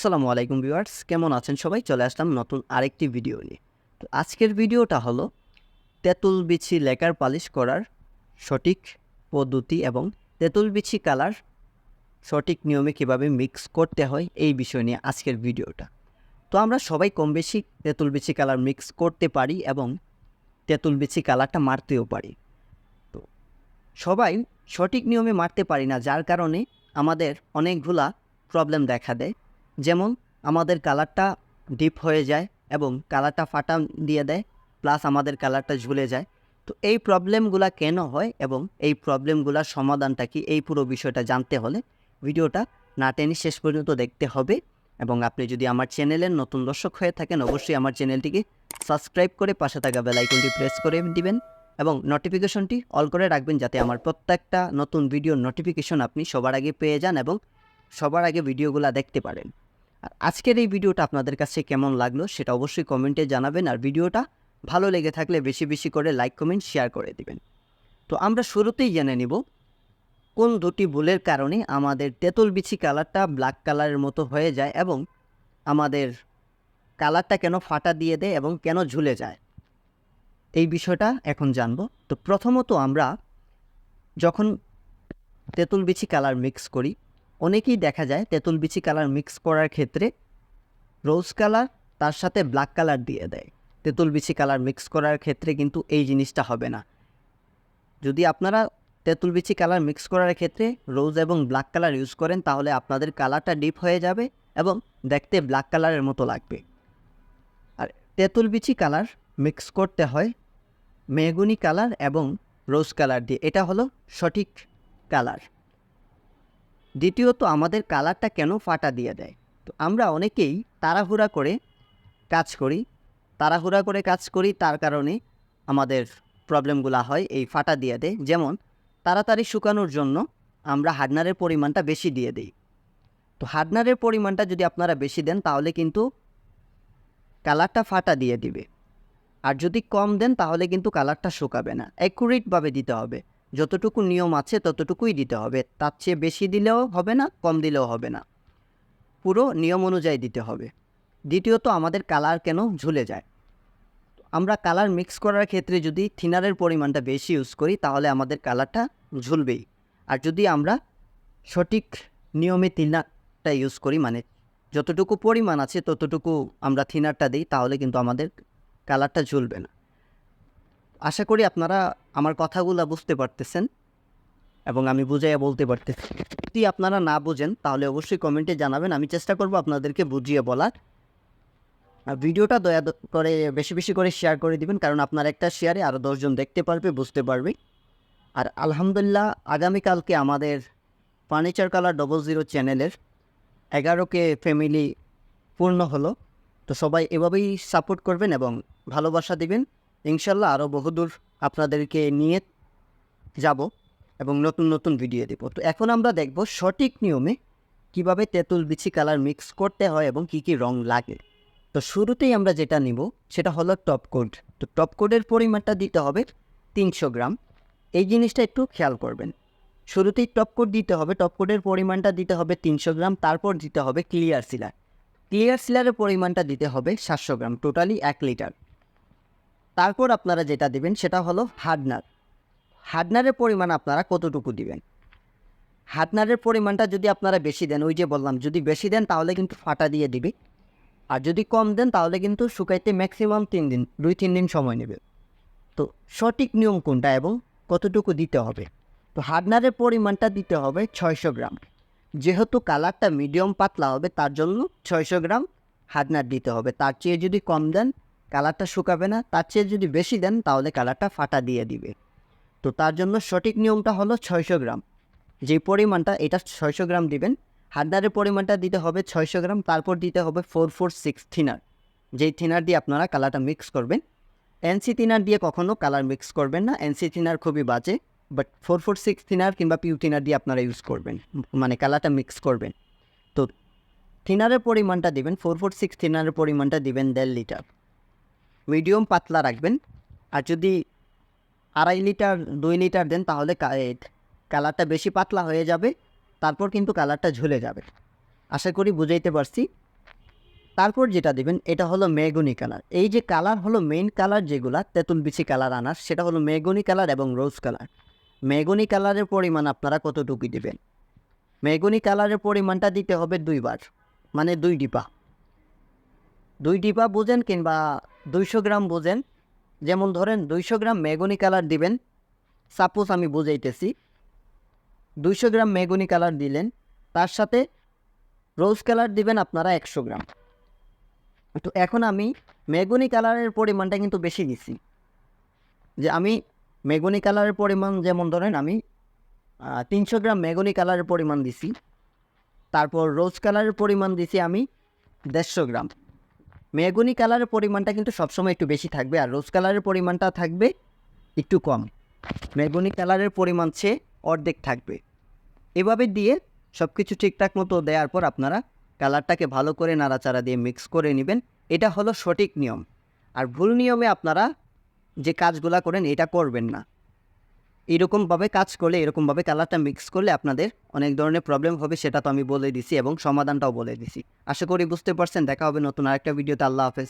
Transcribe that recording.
আসসালামু আলাইকুম ভিউয়ার্স, কেমন আছেন সবাই? চলে আসলাম নতুন আরেকটি ভিডিও নিয়ে। তো আজকের ভিডিওটা হলো, তেঁতুল বিছি লেকার পালিশ করার সঠিক পদ্ধতি এবং তেঁতুল বিছি কালার সঠিক নিয়মে কীভাবে মিক্স করতে হয় এই বিষয় নিয়ে আজকের ভিডিওটা। তো আমরা সবাই কম বেশি তেঁতুল বিছি কালার মিক্স করতে পারি এবং তেঁতুল বিছি কালারটা মারতেও পারি। তো সবাই সঠিক নিয়মে মারতে পারি না, যার কারণে আমাদের অনেকগুলা প্রবলেম দেখা দেয়। যেমন আমাদের কালারটা ডিপ হয়ে যায় এবং কালারটা ফাটা দিয়ে দেয়, প্লাস আমাদের কালারটা ঝুলে যায়। তো এই প্রবলেমগুলো কেন হয় এবং এই প্রবলেমগুলোর সমাধানটা কি, এই পুরো বিষয়টা জানতে হলে ভিডিওটা না টেনে শেষ পর্যন্ত দেখতে হবে। এবং আপনি যদি আমার চ্যানেলের নতুন দর্শক হয়ে থাকেন, অবশ্যই আমার চ্যানেলটিকে সাবস্ক্রাইব করে পাশে থাকা বেল আইকনটি প্রেস করে দিবেন এবং নোটিফিকেশনটি অল করে রাখবেন যাতে আমার প্রত্যেকটা নতুন ভিডিওর নোটিফিকেশন আপনি সবার আগে পেয়ে যান এবং সবার আগে ভিডিওগুলো দেখতে পারেন। আর আজকের এই ভিডিওটা আপনাদের কাছে কেমন লাগল সেটা অবশ্যই কমেন্টে জানাবেন আর ভিডিওটা ভালো লেগে থাকলে বেশি বেশি করে লাইক, কমেন্ট, শেয়ার করে দিবেন। তো আমরা শুরুতেই জেনে নিব কোন দুটি ভুলের কারণে আমাদের তেঁতুল বিছি কালারটা ব্ল্যাক কালারের মতো হয়ে যায় এবং আমাদের কালারটা কেন ফাটা দিয়ে দেয় এবং কেন ঝুলে যায়। এই বিষয়টা এখন জানব। তো প্রথমত আমরা যখন তেঁতুল বিছি কালার মিক্স করি অনেকেই দেখা যায় তেঁতুল বিচি কালার মিক্স করার ক্ষেত্রে রোজ কালার তার সাথে ব্ল্যাক কালার দিয়ে দেয়। তেঁতুল বিচি কালার মিক্স করার ক্ষেত্রে কিন্তু এই জিনিসটা হবে না। যদি আপনারা তেঁতুল বিচি কালার মিক্স করার ক্ষেত্রে রোজ এবং ব্ল্যাক কালার ইউজ করেন, তাহলে আপনাদের কালারটা ডিপ হয়ে যাবে এবং দেখতে ব্ল্যাক কালারের মতো লাগবে। আর তেঁতুল বিচি কালার মিক্স করতে হয় মেগুনি কালার এবং রোজ কালার দিয়ে। এটা হলো সঠিক কালার। দ্বিতীয়ত আমাদের কালারটা কেন ফাটা দিয়ে দেয়? তো আমরা অনেকেই তাড়াহুড়া করে কাজ করি, তাড়াহুড়া করে কাজ করি, তার কারণে আমাদের প্রবলেমগুলো হয়, এই ফাটা দিয়ে দেয়। যেমন, তাড়াতাড়ি শুকানোর জন্য আমরা হার্ডনারের পরিমাণটা বেশি দিয়ে দিই। তো হার্ডনারের পরিমাণটা যদি আপনারা বেশি দেন, তাহলে কিন্তু কালারটা ফাটা দিয়ে দিবে। আর যদি কম দেন, তাহলে কিন্তু কালারটা শুকাবে না। অ্যাকুরেটভাবে দিতে হবে। যতটুকু নিয়ম আছে ততটুকুই দিতে হবে। তার চেয়ে বেশি দিলেও হবে না, কম দিলেও হবে না। পুরো নিয়ম অনুযায়ী দিতে হবে। দ্বিতীয়ত, আমাদের কালার কেন ঝুলে যায়? আমরা কালার মিক্স করার ক্ষেত্রে যদি থিনারের পরিমাণটা বেশি ইউজ করি, তাহলে আমাদের কালারটা ঝুলবেই। আর যদি আমরা সঠিক নিয়মে থিনারটা ইউজ করি মানে যতটুকু পরিমাণ আছে ততটুকু আমরা থিনারটা দিই, তাহলে কিন্তু আমাদের কালারটা ঝুলবে না। আশা করি আপনারা আমার কথাগুলো বুঝতে পারতেছেন এবং আমি বুঝাইয়া বলতে পারতেছি। যদি আপনারা না বুঝেন, তাহলে অবশ্যই কমেন্টে জানাবেন। আমি চেষ্টা করব আপনাদেরকে বুঝিয়ে বলার। ভিডিওটা দয়া করে বেশি বেশি করে শেয়ার করে দিবেন, কারণ আপনার একটা শেয়ারে আরও দশজন দেখতে পারবে, বুঝতে পারবে। আর আলহামদুলিল্লাহ, আগামীকালকে আমাদের ফার্নিচার কালার ডবল জিরো চ্যানেলের এগারোকে ফ্যামিলি পূর্ণ হলো। তো সবাই এভাবেই সাপোর্ট করবেন এবং ভালোবাসা দিবেন। ইনশাল্লাহ আরও বহুদূর আপনাদেরকে নিয়ে যাব এবং নতুন নতুন ভিডিও দেব। তো এখন আমরা দেখব সঠিক নিয়মে কীভাবে তেঁতুল বিছি কালার মিক্স করতে হয় এবং কি কি রং লাগে। তো শুরুতেই আমরা যেটা নিব, সেটা হলো টপ কোড তো টপ কোডের পরিমাণটা দিতে হবে তিনশো গ্রাম। এই জিনিসটা একটু খেয়াল করবেন। শুরুতেই টপ কোড দিতে হবে টপ কোডের পরিমাণটা দিতে হবে তিনশো গ্রাম, তারপর দিতে হবে ক্লিয়ার সিলার ক্লিয়ার সিলারের পরিমাণটা দিতে হবে সাতশো গ্রাম টোটালি এক লিটার তারপর আপনারা যেটা দিবেন সেটা হলো হার্ডনার হার্ডনারের পরিমাণ আপনারা কতটুকু দিবেন? হার্ডনারের পরিমাণটা যদি আপনারা বেশি দেন, ওই যে বললাম, যদি বেশি দেন তাহলে কিন্তু ফাটা দিয়ে দিবে। আর যদি কম দেন তাহলে কিন্তু শুকাইতে ম্যাক্সিমাম তিন দিন, দুই তিন দিন সময় নেবে। তো সঠিক নিয়ম কোনটা এবং কতটুকু দিতে হবে? তো হার্ডনারের পরিমাণটা দিতে হবে ছয়শো গ্রাম। যেহেতু কালারটা মিডিয়াম পাতলা হবে, তার জন্য ছয়শো গ্রাম হার্ডনার দিতে হবে। তার চেয়ে যদি কম দেন কালারটা শুকাবে না, তার চেয়ে যদি বেশি দেন তাহলে কালারটা ফাটা দিয়ে দিবে। তো তার জন্য সঠিক নিয়মটা হলো ছয়শো গ্রাম। যে পরিমাণটা এটা ছয়শো গ্রাম দিবেন হার্ডনারের পরিমাণটা দিতে হবে ছয়শো গ্রাম, তারপর দিতে হবে ফোর ফোর সিক্স থিনার। যেই থিনার দিয়ে আপনারা কালারটা মিক্স করবেন, এনসি থিনার দিয়ে কখনও কালার মিক্স করবেন না, এনসি থিনার খুবই বাজে, but four four six thinner কিংবা পিউ থিনার দিয়ে আপনারা ইউজ করবেন মানে কালারটা মিক্স করবেন। তো থিনারের পরিমাণটা দিবেন, ফোর ফোর সিক্স থিনারের পরিমাণটা দিবেন দেড় লিটার। মিডিয়াম পাতলা রাখবেন। আর যদি আড়াই লিটার, দুই লিটার দেন, তাহলে কালারটা বেশি পাতলা হয়ে যাবে, তারপর কিন্তু কালারটা ঝুলে যাবে। আশা করি বুঝাইতে পারছি। তারপর যেটা দিবেন, এটা হলো মেগুনি কালার। এই যে কালার হলো মেইন কালার যেগুলা, তেঁতুল বিচি কালার আনার, সেটা হলো মেগুনি কালার এবং রোজ কালার। মেগুনি কালারের পরিমাণ আপনারা কতটুকু দেবেন? মেগুনি কালারের পরিমাণটা দিতে হবে দুইবার মানে দুই ডিপা। দুই ডিপা বুঝেন কিংবা দুইশো গ্রাম বুঝেন। যেমন ধরেন দুইশো গ্রাম মেগুনি কালার দিবেন। সাপোজ আমি বুঝাইতেছি, দুইশো গ্রাম মেগুনি কালার দিলেন, তার সাথে রোজ কালার দিবেন আপনারা একশো গ্রাম। তো এখন আমি মেগুনি কালারের পরিমাণটা কিন্তু বেশি দিছি। যে আমি মেগুনি কালারের পরিমাণ যেমন ধরেন আমি তিনশো গ্রাম মেগুনি কালারের পরিমাণ দিছি, তারপর রোজ কালারের পরিমাণ দিছি আমি দেড়শো গ্রাম। মেগুনি কালারের পরিমাণটা কিন্তু সবসময় একটু বেশি থাকবে আর রোজ কালারের পরিমাণটা থাকবে একটু কম। মেগুনি কালারের পরিমাণ চেয়ে অর্ধেক থাকবে। এভাবে দিয়ে সব কিছু ঠিকঠাক মতো দেওয়ার পর আপনারা কালারটাকে ভালো করে নাড়াচাড়া দিয়ে মিক্স করে নেবেন। এটা হলো সঠিক নিয়ম। আর ভুল নিয়মে আপনারা যে কাজগুলা করেন এটা করবেন না। এরকমভাবে কাজ করলে এরকমভাবে কালারটা মিক্স করলে আপনাদের অনেক ধরনের প্রবলেম হবে, সেটা তো আমি বলে দিছি এবং সমাধানটাও বলে দিছি। আশা করি বুঝতে পারছেন। দেখা হবে নতুন আরেকটা ভিডিওতে আল্লাহ হাফেজ।